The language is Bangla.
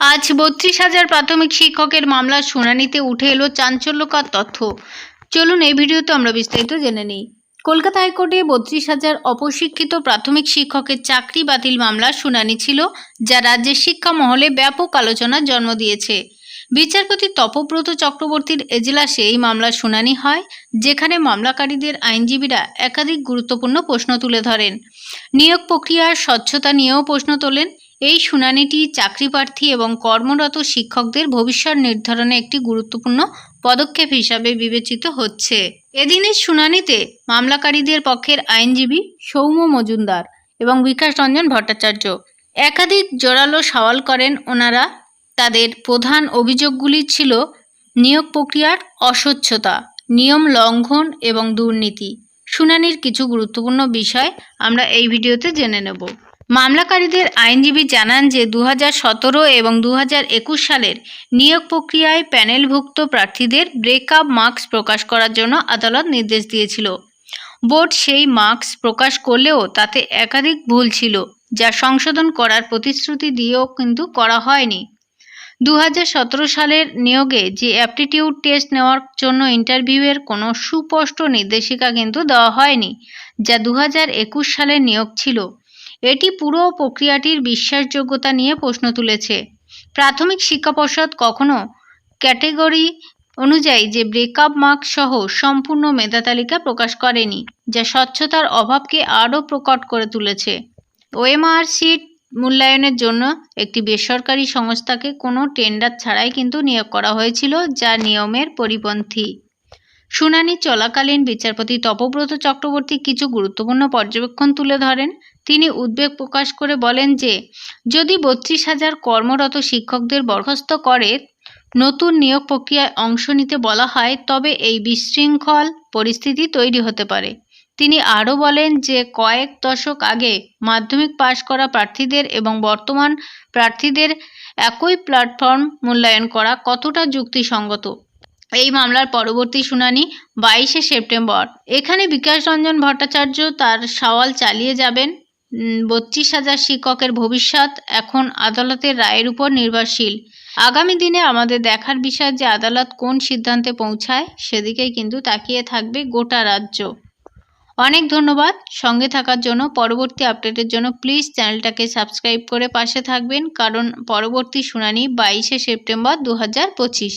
আজ বত্রিশ হাজার প্রাথমিক শিক্ষকের মামলার শুনানিতে উঠে এলো চাঞ্চল্যকর তথ্য। চলুন এই ভিডিওতে আমরা বিস্তারিত জেনে নিই। কলকাতা হাইকোর্টে বত্রিশ হাজার অপশিক্ষিত প্রাথমিক শিক্ষকের চাকরি বাতিল মামলার শুনানি ছিল, যা রাজ্যের শিক্ষা মহলে ব্যাপক আলোচনার জন্ম দিয়েছে। বিচারপতি তপব্রত চক্রবর্তীর এজলাসে এই মামলার শুনানি হয়, যেখানে মামলাকারীদের আইনজীবীরা একাধিক গুরুত্বপূর্ণ প্রশ্ন তুলে ধরেন। নিয়োগ প্রক্রিয়ার স্বচ্ছতা নিয়েও প্রশ্ন তোলেন এই শুনানিটি চাকরি প্রার্থী এবং কর্মরত শিক্ষকদের ভবিষ্যৎ নির্ধারণে একটি গুরুত্বপূর্ণ পদক্ষেপ হিসাবে বিবেচিত হচ্ছে। এদিনের শুনানিতে মামলাকারীদের পক্ষের আইনজীবী সৌম্য মজুমদার এবং বিকাশ রঞ্জন ভট্টাচার্য একাধিক জোরালো সওয়াল করেন ওনারা। তাদের প্রধান অভিযোগগুলি ছিল নিয়োগ প্রক্রিয়ার অস্বচ্ছতা, নিয়ম লঙ্ঘন এবং দুর্নীতি। শুনানির কিছু গুরুত্বপূর্ণ বিষয় আমরা এই ভিডিওতে জেনে নেব। মামলাকারীদের আইনজীবী জানান যে দু সতেরো এবং দু সালের নিয়োগ প্রক্রিয়ায় প্যানেলভুক্ত প্রার্থীদের ব্রেকআপ মার্কস প্রকাশ করার জন্য আদালত নির্দেশ দিয়েছিল। বোর্ড সেই মার্কস প্রকাশ করলেও তাতে একাধিক ভুল ছিল, যা সংশোধন করার প্রতিশ্রুতি দিয়েও কিন্তু করা হয়নি। দু হাজার সতেরো সালের নিয়োগে যে অ্যাপটিটিউড টেস্ট নেওয়ার জন্য ইন্টারভিউয়ের কোনো সুস্পষ্ট নির্দেশিকা কিন্তু দেওয়া হয়নি, যা দু হাজার একুশ সালের নিয়োগ ছিল। এটি পুরো প্রক্রিয়াটির বিশ্বাসযোগ্যতা নিয়ে প্রশ্ন তুলেছে। প্রাথমিক শিক্ষা পর্ষদ কখনো ক্যাটেগরি অনুযায়ী যে ব্রেকআপ মার্ক সহ সম্পূর্ণ মেধা তালিকা প্রকাশ করেনি, যা স্বচ্ছতার অভাবকে আরও প্রকট করে তুলেছে। ওএমআর সিট মূল্যায়নের জন্য একটি বেসরকারি সংস্থাকে কোনো টেন্ডার ছাড়াই কিন্তু নিয়োগ করা হয়েছিল, যা নিয়মের পরিপন্থী। শুনানি চলাকালীন বিচারপতি তপব্রত চক্রবর্তী কিছু গুরুত্বপূর্ণ পর্যবেক্ষণ তুলে ধরেন তিনি উদ্বেগ প্রকাশ করে বলেন যে, যদি বত্রিশ হাজার কর্মরত শিক্ষকদের বরখাস্ত করে নতুন নিয়োগ প্রক্রিয়ায় অংশ নিতে বলা হয়, তবে এই বিশৃঙ্খল পরিস্থিতি তৈরি হতে পারে। তিনি আরও বলেন যে, কয়েক দশক আগে মাধ্যমিক পাশ করা প্রার্থীদের এবং বর্তমান প্রার্থীদের একই প্ল্যাটফর্ম মূল্যায়ন করা কতটা যুক্তিসঙ্গত? এই মামলার পরবর্তী শুনানি বাইশে সেপ্টেম্বর। এখানে বিকাশ রঞ্জন ভট্টাচার্য তার সওয়াল চালিয়ে যাবেন। বত্রিশ হাজার শিক্ষকের ভবিষ্যৎ এখন আদালতের রায়ের উপর নির্ভরশীল। আগামী দিনে আমাদের দেখার বিষয় যে আদালত কোন সিদ্ধান্তে পৌঁছায়, সেদিকেই কিন্তু তাকিয়ে থাকবে গোটা রাজ্য। অনেক ধন্যবাদ। সঙ্গে থাকার জন্য, পরবর্তী আপডেটের জন্য প্লিজ চ্যানেলটাকে সাবস্ক্রাইব করে পাশে থাকবেন, কারণ পরবর্তী শুনানি বাইশে সেপ্টেম্বর দু হাজার পঁচিশ।